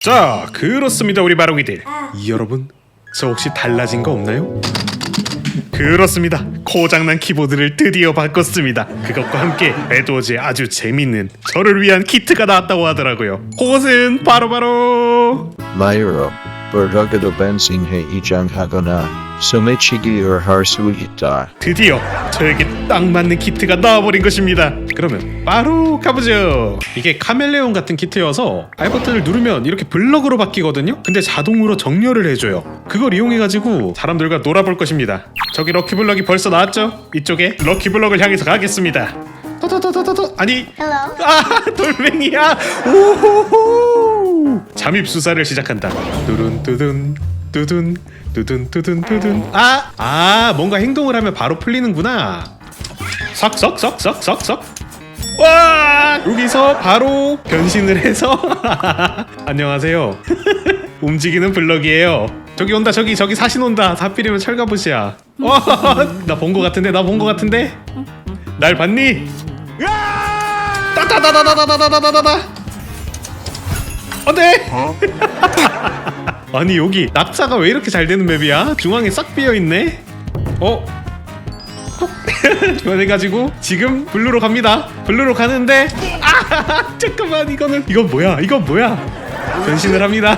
자 그렇습니다 우리 바로기들. 여러분 저 혹시 달라진 거 없나요? 그렇습니다. 고장난 키보드를 드디어 바꿨습니다. 그것과 함께 에드워즈의 아주 재밌는 저를 위한 키트가 나왔다고 하더라고요. 그것은 바로바로! Mayro, Berduggado Bensinghe Ijanghago나, Sumichigi har Suita. 드디어 저에게 딱 맞는 키트가 나와버린 것입니다. 그러면 바로 가보죠. 이게 카멜레온 같은 키트여서 R 버튼을 누르면 이렇게 블럭으로 바뀌거든요? 근데 자동으로 정렬을 해줘요. 그걸 이용해가지고 사람들과 놀아볼 것입니다. 저기 럭키 블럭이 벌써 나왔죠? 이쪽에 럭키 블럭을 향해서 가겠습니다. 도도도도도도 아니. Hello. 아 돌멩이야. 오호호 잠입 수사를 시작한다. 뚜둔 뚜둔 뚜둔 뚜둔 뚜둔 뚜둔. 아! 아 뭔가 행동을 하면 바로 풀리는구나. 석석석석석석. 와 여기서 바로 변신을 해서. 안녕하세요. 움직이는 블럭이에요. 저기 온다 저기 저기 사신 온다. 하필이면 철갑옷이야. 와나 본 거 같은데 나 본 거 같은데? 날 봤니? 따다다다다다다다다다 안돼 아니 여기 낙차가 왜 이렇게 잘 되는 맵이야? 중앙에 싹 비어 있네. 어? 톡 변해가지고 지금 블루로 갑니다. 블루로 가는데 아 잠깐만 이거는 이건 뭐야? 이건 뭐야? 변신을 합니다.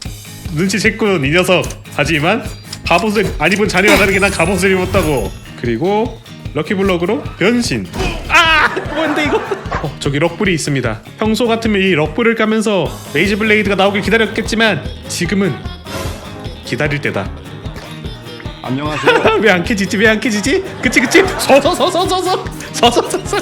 눈치챘군 이 녀석. 하지만 갑옷을 안 입은 자네와 다르게 난 갑옷을 입었다고. 그리고 럭키블럭으로 변신. 아 뭔데 이거? 어 저기 럭불이 있습니다. 평소 같으면 이 럭불을 까면서 레이즈 블레이드가 나오길 기다렸겠지만 지금은 기다릴 때다. 안녕하세요. 왜 안 캐지지? 왜 안 캐지지? 그치 그치. 서서서서서서 서서서서.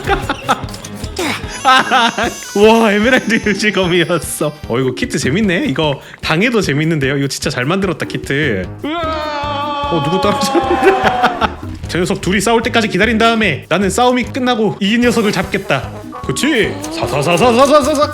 와 에메랄드 유지검이었어. 어 이거 키트 재밌네. 이거 당해도 재밌는데요. 이거 진짜 잘 만들었다 키트. 어 누구 떨어졌는데? 저 녀석 둘이 싸울 때까지 기다린 다음에 나는 싸움이 끝나고 이 녀석을 잡겠다. 그치? 사사사사사사사.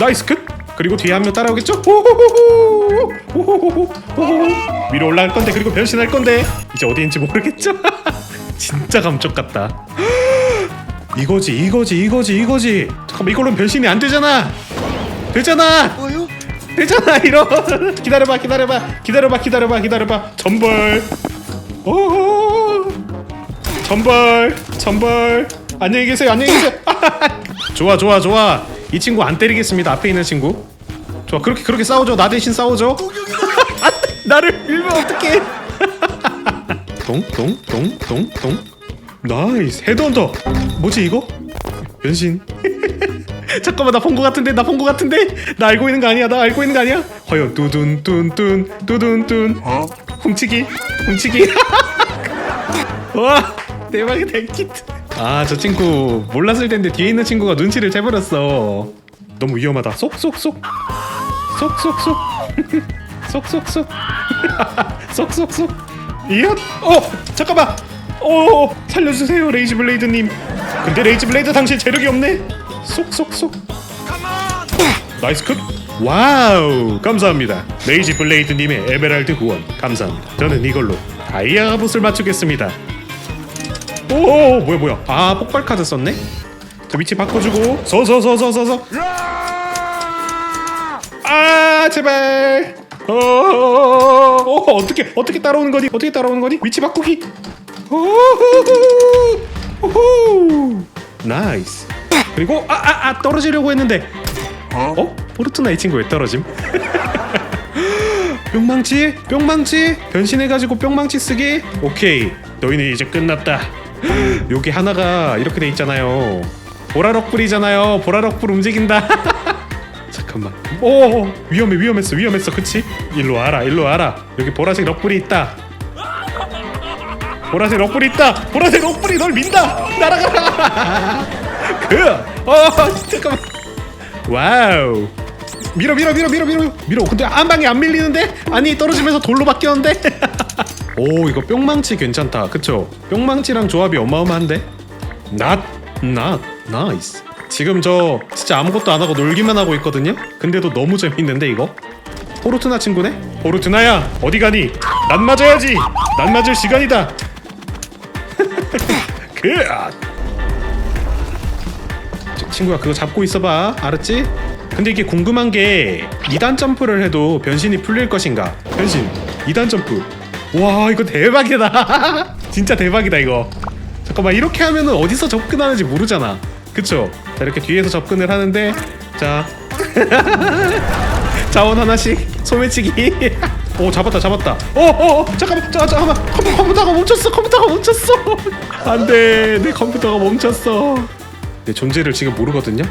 나이스 컷. 그리고 뒤에 한 명 따라오겠죠? 호호호호. 호호호호. 호호호. 위로 올라갈 건데 그리고 변신할 건데 이제 어디인지 모르겠죠? 진짜 감쪽 같다. 이거지 이거지 이거지 이거지. 잠깐만 이걸로 변신이 안 되잖아. 되잖아. 뭐요? 되잖아 이런 기다려봐 기다려봐 기다려봐 기다려봐 기다려봐 전벌 오! 전벌 전벌 안녕히 계세요 안녕히 계세요. 좋아 좋아 좋아. 이 친구 안 때리겠습니다 앞에 있는 친구. 좋아 그렇게 그렇게 싸우죠? 나 대신 싸우죠? 나를 밀면 어떡해? 동동동동동. 나이스. 헤드헌터 뭐지 이거? 변신. 잠깐만 나본거 같은데? 나 본 거 같은데? 나 알고 있는 거 아니야? 나 알고 있는 거 아니야? 과연 뚜둔 뚠뚠 뚜둔 뚠 어? 훔치기? 훔치기? 와 대박이다 이 키트. 아저 친구 몰랐을 텐데 뒤에 있는 친구가 눈치를 채버렸어. 너무 위험하다. 쏙쏙쏙. 쏙쏙쏙. 쏙쏙쏙. 쏙쏙쏙. 이야 어 잠깐만. 어 살려주세요 레이지 블레이드님. 근데 레이지 블레이드 당신 재력이 없네. 쏙쏙쏙. 나이스 컷 와우 감사합니다. 레이지 블레이드님의 에메랄드 후원 감사합니다. 저는 이걸로 다이아 갑옷을 맞추겠습니다. 오 뭐야 뭐야. 아 폭발 카드 썼네? 저 위치 바꿔주고 서서서서서서. 아 제발. 어, 어 어떻게 어떻게 따라오는 거니? 어떻게 따라오는 거니? 위치 바꾸기. 오호호호. 나이스. 그리고 아아아 떨어지려고 했는데. 어? 어 포르투나 이 친구 왜 떨어짐? 뿅망치? 뿅망치? 변신해가지고 뿅망치 쓰기? 오케이. 너희는 이제 끝났다. 여기 하나가 이렇게 돼 있잖아요. 보라럭 불이잖아요. 보라럭 불 움직인다. 잠깐만. 오 위험해 위험했어 위험했어. 그치? 일로 와라 일로 와라. 여기 보라색 럭불이 있다. 보라색 럭불이 있다. 보라색 럭불이 널 민다. 날아가라. 그어 잠깐만. 와우 밀어 밀어 밀어 밀어 밀어. 밀어. 근데 한 방에 안 밀리는데? 아니 떨어지면서 돌로 바뀌었는데? 오 이거 뿅망치 괜찮다. 그쵸? 뿅망치랑 조합이 어마어마한데? Not not nice. 지금 저 진짜 아무것도 안 하고 놀기만 하고 있거든요? 근데도 너무 재밌는데 이거? 포르투나 친구네? 포르투나야 어디 가니? 난 맞아야지. 난 맞을 시간이다. 그 아. 저 친구야 그거 잡고 있어봐. 알았지 근데 이게 궁금한 게 2단 점프를 해도 변신이 풀릴 것인가? 변신 2단 점프. 와 이거 대박이다. 진짜 대박이다 이거. 잠깐만 이렇게 하면은 어디서 접근하는지 모르잖아. 그쵸? 자 이렇게 뒤에서 접근을 하는데 자 자원 하나씩 소매치기. 오 잡았다 잡았다. 어, 잠깐만 자, 잠깐만 컴퓨, 컴퓨터가 멈췄어 컴퓨터가 멈췄어. 안돼 내 컴퓨터가 멈췄어. 내 존재를 지금 모르거든요.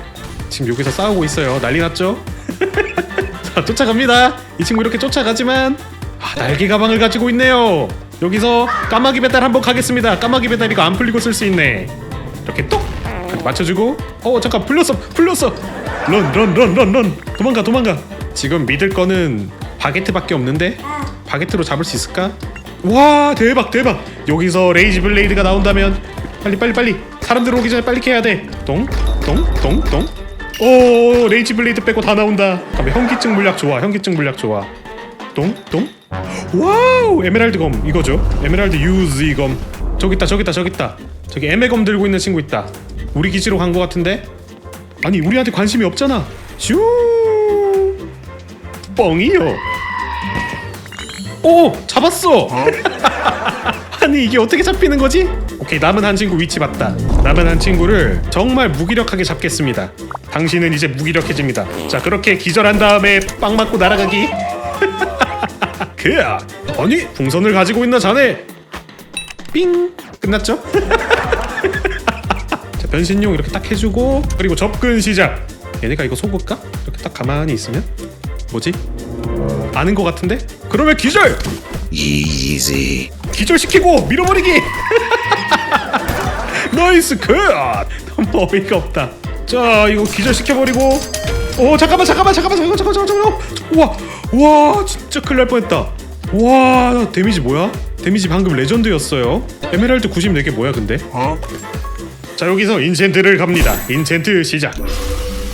지금 여기서 싸우고 있어요. 난리 났죠? 자 쫓아갑니다. 이 친구 이렇게 쫓아가지만 아, 날개 가방을 가지고 있네요. 여기서 까마귀 배달 한번 가겠습니다. 까마귀 배달 이거 안 풀리고 쓸 수 있네. 이렇게 똑 맞춰주고 어 잠깐 풀렸어 풀렸어 런 런 런 런 런 도망가 도망가 지금 믿을 거는 바게트밖에 없는데 바게트로 잡을 수 있을까? 와 대박 대박 여기서 레이지 블레이드가 나온다면 빨리 빨리 빨리 사람들 오기 전에 빨리 캐야 돼 똥 똥 똥 똥 오 레이지 블레이드 빼고 다 나온다. 그럼 현기증 물약 좋아 현기증 물약 좋아. 똥똥 와우 에메랄드 검 이거죠? 에메랄드 유즈 검. 저기 있다 저기 있다 저기 있다. 저기 에메검 들고 있는 친구 있다. 우리 기지로 간 거 같은데? 아니 우리한테 관심이 없잖아. 슈! 뻥이요. 오 잡았어. 아니 이게 어떻게 잡히는 거지? 오케이 남은 한 친구 위치 봤다 남은 한 친구를 정말 무기력하게 잡겠습니다 당신은 이제 무기력해집니다 자 그렇게 기절한 다음에 빵 맞고 날아가기 그야 아니 풍선을 가지고 있나 자네 삥 끝났죠? 자 변신용 이렇게 딱 해주고 그리고 접근 시작 얘네가 이거 속을까? 이렇게 딱 가만히 있으면 뭐지? 아는 것 같은데? 그러면 기절! Easy. 기절시키고 밀어버리기! 나이스 컷! 너무 어이가 없다 자 이거 기절시켜버리고 오 잠깐만 잠깐만 잠깐만 잠깐만 잠깐만 잠깐만 우와 우와 진짜 큰일 날 뻔했다 와 나 데미지 뭐야? 데미지 방금 레전드였어요 에메랄드 94개 뭐야 근데? 자 여기서 인챈트를 갑니다 인챈트 시작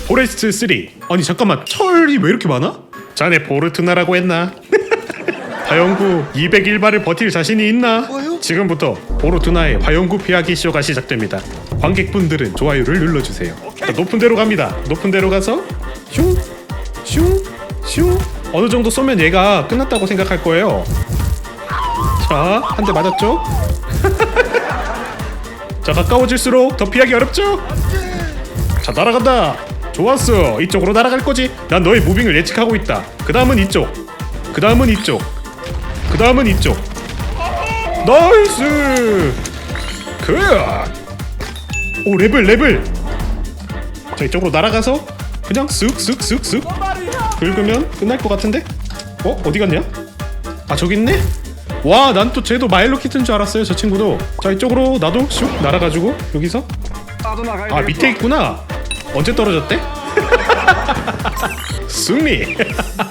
포레스트 3 아니 잠깐만 철이 왜 이렇게 많아? 자네 포르투나라고 했나? 화영구 201발을 버틸 자신이 있나? 지금부터 포르투나의 화영구 피하기 쇼가 시작됩니다. 관객분들은 좋아요를 눌러주세요. 자, 높은 데로 갑니다. 높은 데로 가서 슝, 슝, 슝. 어느 정도 쏘면 얘가 끝났다고 생각할 거예요. 자, 한 대 맞았죠? 자, 가까워질수록 더 피하기 어렵죠? 자, 날아간다. 좋았어. 이쪽으로 날아갈 거지? 난 너의 무빙을 예측하고 있다. 그 다음은 이쪽. 그 다음은 이쪽. 그 다음은 이쪽. 나이스. 그. 오 레벨 레벨. 자 이쪽으로 날아가서 그냥 쓱쓱쓱쓱 긁으면 끝날 것 같은데? 어 어디 갔냐? 아 저기 있네. 와 난 또 쟤도 마일로 키트인 줄 알았어요 저 친구도. 자 이쪽으로 나도 슉 날아가지고 여기서 아 밑에 있구나. 언제 떨어졌대? 승리.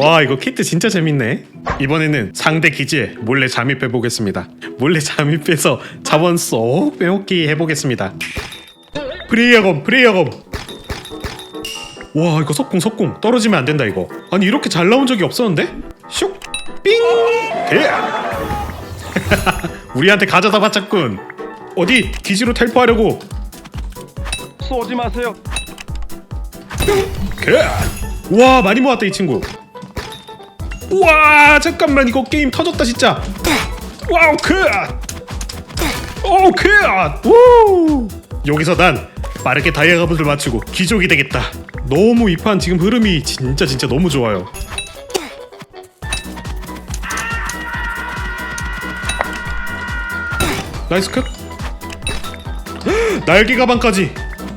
와 이거 키트 진짜 재밌네. 이번에는 상대 기지에 몰래 잠입해 보겠습니다. 몰래 잠입해서 자원 쏙 빼먹기 해보겠습니다. 프레이어검 프레이어검. 와 이거 석궁 석궁 떨어지면 안 된다 이거. 아니 이렇게 잘 나온 적이 없었는데? 슉 삥. 대야. 우리한테 가져다 바쳤군. 어디 기지로 텔포하려고 쏘지 마세요. 그. 와 많이 모았다 이 친구. 와 잠깐만 이거 게임 터졌다 진짜. 와우 그. 오 그. 우. 여기서 난 빠르게 다이아가봇을 맞추고 기족이 되겠다. 너무 이 판 지금 흐름이 진짜 진짜 너무 좋아요. 나이스 컷. 날개 가방까지.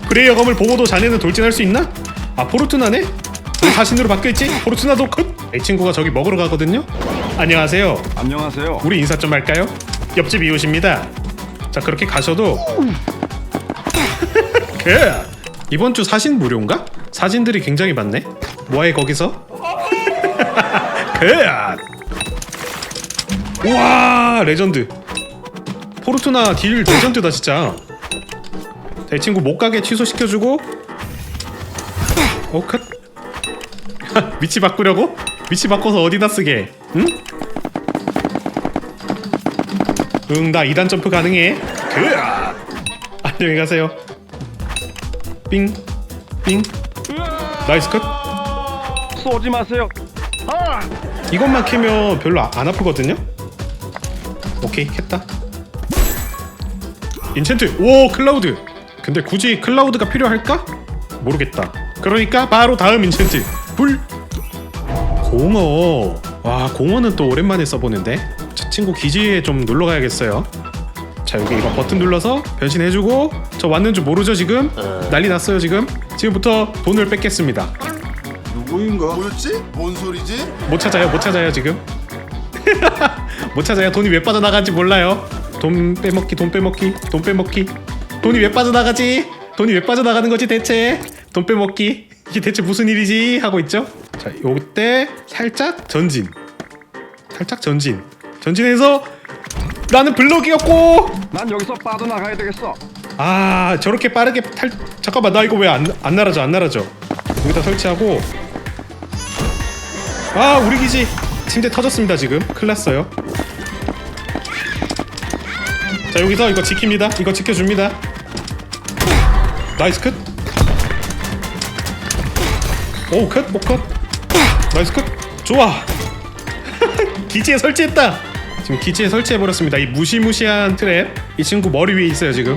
프레이어 검을 보고도 자네는 돌진할 수 있나? 아 포르투나네? 왜 사신으로 바뀌었지? 포르투나도 컷! 이 친구가 저기 먹으러 가거든요? 안녕하세요 안녕하세요. 우리 인사 좀 할까요? 옆집 이웃입니다 자 그렇게 가셔도 그 이번 주 사신 무료인가? 사진들이 굉장히 많네 뭐해 거기서? 그 우와 레전드 포르투나 딜 레전드다 진짜 자, 이 친구 못 가게 취소시켜주고 오컷 위치 바꾸려고? 위치 바꿔서 어디다 쓰게? 응? 응, 나 2단 점프 가능해. 그 안녕히 가세요. 삥, 삥. 나이스 컷 쏘지 마세요. 아! 이것만 캐면 별로 아- 안 아프거든요 오케이 캤다 인챈트 오 클라우드 근데 굳이 클라우드가 필요할까? 모르겠다 그러니까 바로 다음 인챈트 불. 공어. 와 공어는 또 오랜만에 써보는데? 저 친구 기지에 좀 놀러 가야겠어요. 자 여기 이거 버튼 눌러서 변신해주고 저 왔는 줄 모르죠 지금? 난리 났어요 지금? 지금부터 돈을 뺏겠습니다. 누구인가? 뭐였지? 뭔 소리지? 못 찾아요 못 찾아요 지금? 못 찾아요. 돈이 왜 빠져나간지 몰라요. 돈 빼먹기 돈 빼먹기 돈 빼먹기. 돈이 왜 빠져나가지? 돈이 왜 빠져나가는 거지 대체? 돈 빼먹기 이게 대체 무슨 일이지? 하고 있죠? 자 요때 살짝 전진. 살짝 전진. 전진해서 나는 블럭이었고! 난 여기서 빠져나가야 되겠어. 아 저렇게 빠르게 탈 잠깐만 나 이거 왜 안 안 날아져 안 날아져? 여기다 설치하고. 아 우리 기지. 침대 터졌습니다 지금. 큰일 났어요. 자 여기서 이거 지킵니다. 이거 지켜줍니다. 나이스 컷 오 컷 오 컷? 나이스 컷. 좋아. 기지에 설치했다. 지금 기지에 설치해 버렸습니다. 이 무시무시한 트랩. 이 친구 머리 위에 있어요 지금.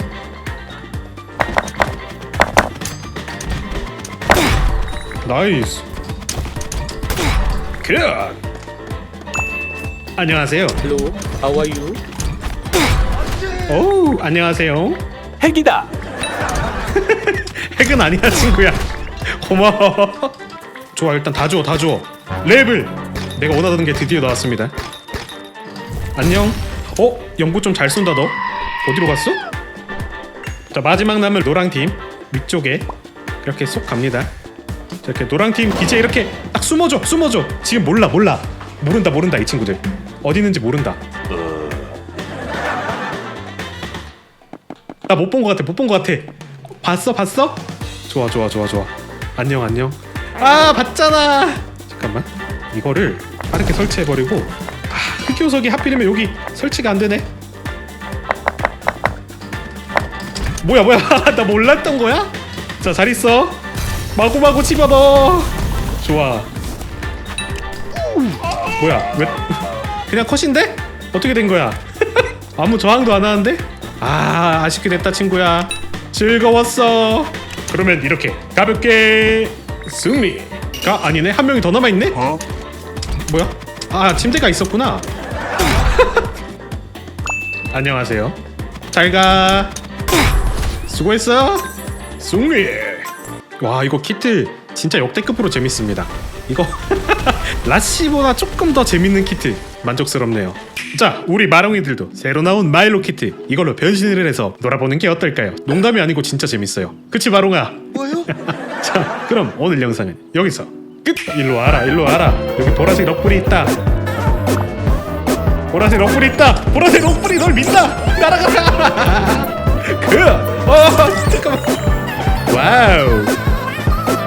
나이스. 굿. 안녕하세요. Hello, how are you? 오 안녕하세요. 핵이다. 핵은 아니야 친구야. 고마워 좋아 일단 다 줘 다 줘. 레벨 내가 원하던 게 드디어 나왔습니다. 안녕. 어? 연구 좀 잘 쏜다 너. 어디로 갔어? 자 마지막 남은 노랑팀 위쪽에 이렇게 쏙 갑니다. 자 이렇게 노랑팀 기지에 이렇게 딱 숨어줘 숨어줘. 지금 몰라 몰라. 모른다 모른다 이 친구들. 어디 있는지 모른다. 나 못 본 것 같아 못 본 것 같아. 봤어 봤어? 좋아 좋아 좋아 좋아. 안녕 안녕 아 봤잖아. 잠깐만. 이거를 빠르게 설치해 버리고. 아 흑요석이 하필이면 여기 설치가 안 되네. 뭐야 뭐야. 나 몰랐던 거야? 자 잘 있어. 마구마구 집어넣어. 좋아. 뭐야 왜? 그냥 컷인데? 어떻게 된 거야? 아무 저항도 안 하는데? 아 아쉽게 됐다 친구야. 즐거웠어. 그러면 이렇게. 가볍게 승리가 아니네. 한 명이 더 남아 있네? 어? 뭐야? 아 침대가 있었구나. 안녕하세요. 잘 가. 수고했어. 승리. 와 이거 키트 진짜 역대급으로 재밌습니다. 이거 라시보다 조금 더 재밌는 키트. 만족스럽네요. 자 우리 마롱이들도 새로 나온 마일로 키트. 이걸로 변신을 해서 놀아보는 게 어떨까요? 농담이 아니고 진짜 재밌어요. 그치 마롱아? 뭐요? 자 그럼 오늘 영상은 여기서 끝! 일로 와라 일로 와라. 여기 보라색 럭불이 있다. 보라색 럭불이 있다. 보라색 럭불이 널 민다 날아가라! 그 어 잠깐만. 와우